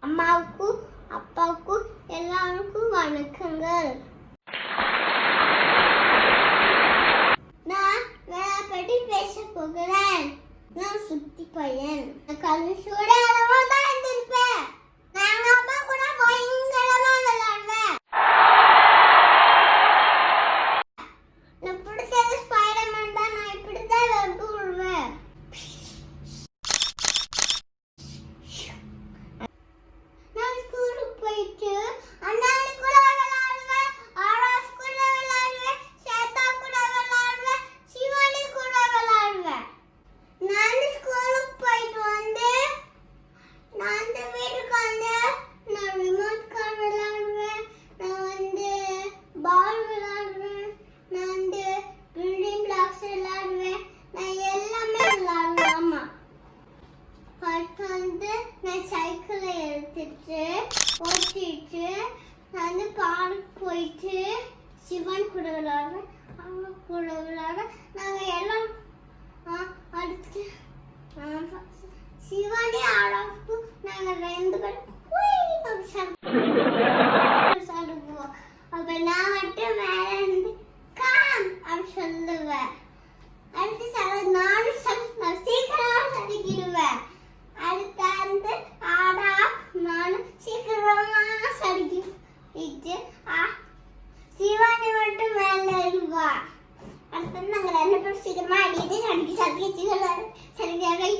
அம்மாவுக்கும் அப்பாவுக்கும் எல்லாருக்கும் வணக்கங்கள். நான் வேலை பற்றி பேச போகிறேன். நான் சுத்தி பையன். கல் சூடாக சிவன் கூட விளையாடுறேன் அவங்க கூட நாங்கள் எல்லாம் அடுத்து சிவானி ஆடாப்பு நாங்கள் ரெண்டு பேரும் சொல்லுவோம் அப்ப நான் மட்டும் மேலே இருந்து காம்! அப்படி சொல்லுவேன். sigurma ali de sanki sanki sigurlar sanki sanki